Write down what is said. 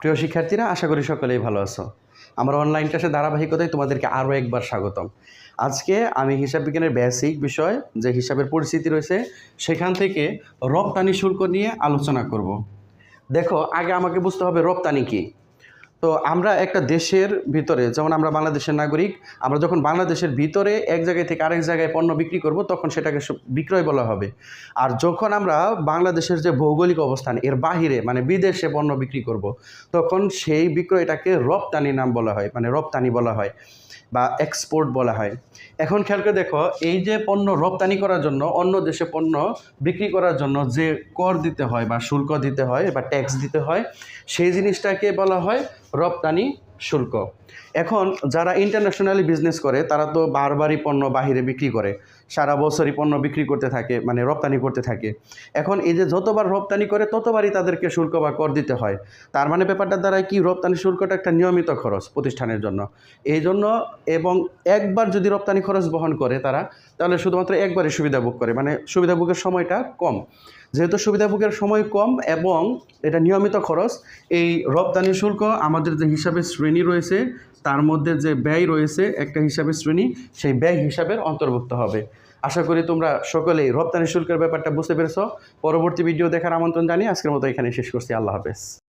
প্রিয় শিক্ষার্থীরা, আশা করি সকলেই ভালো আছো। আমার অনলাইন ক্লাসে ধারাবাহিকতায় তোমাদেরকে আরও একবার স্বাগতম। আজকে আমি হিসাব বিজ্ঞানের বেসিক বিষয়, যে হিসাবের পরিস্থিতি রয়েছে, সেখান থেকে রপ্তানি শুল্ক নিয়ে আলোচনা করব। দেখো, আগে আমাকে বুঝতে হবে রপ্তানি কী। তো আমরা একটা দেশের ভিতরে, যেমন আমরা বাংলাদেশের নাগরিক, আমরা যখন বাংলাদেশের ভিতরে এক জায়গায় থেকে আরেক জায়গায় পণ্য বিক্রি করব, তখন সেটাকে বিক্রয় বলা হবে। আর যখন আমরা বাংলাদেশের যে ভৌগোলিক অবস্থান, এর বাহিরে মানে বিদেশে পণ্য বিক্রি করব, তখন সেই বিক্রয়টাকে রপ্তানি নাম বলা হয় মানে রপ্তানি বলা হয়, বা এক্সপোর্ট বলা হয়। এখন খেয়াল করে দেখো, এই যে পণ্য রপ্তানি করার জন্য, অন্য দেশে পণ্য বিক্রি করার জন্য যে কর দিতে হয়, বা শুল্ক দিতে হয়, বা ট্যাক্স দিতে হয়, সেই জিনিসটাকে বলা হয় রপ্তানি শুল্ক। এখন যারা ইন্টারন্যাশনালি বিজনেস করে তারা তো বারবারই পণ্য বাহিরে বিক্রি করে। সারা বছরই পণ্য বিক্রি করতে থাকে মানে রপ্তানি করতে থাকে। এখন এই যে যতবার রপ্তানি করে, ততবারই তাদেরকে শুল্ক বা কর দিতে হয়। তার মানে ব্যাপারটার দ্বারা কি রপ্তানি শুল্কটা একটা নিয়মিত খরচ প্রতিষ্ঠানের জন্য। এই জন্য এবং একবার যদি রপ্তানি খরচ বহন করে তারা, তাহলে শুধুমাত্র একবারই সুবিধা ভোগ করে। মানে সুবিধা ভোগের সময়টা কম। যেহেতু সুবিধা ভোগের সময় কম এবং এটা নিয়মিত খরচ, এই রপ্তানি শুল্ক আমাদের যে হিসাবে শ্রেণি রয়েছে তার মধ্যে যে ব্যয় রয়েছে একটা হিসাবে শ্রেণি, সেই ব্যয় হিসাবের অন্তর্ভুক্ত হবে। আশা করি তোমরা সকলেই রপ্তানি শুল্কের ব্যাপারটা বুঝতে পেরেছ। পরবর্তী ভিডিও দেখার আমন্ত্রণ জানিয়ে আজকের মতো এখানে শেষ করছি। আল্লাহ হাফেজ।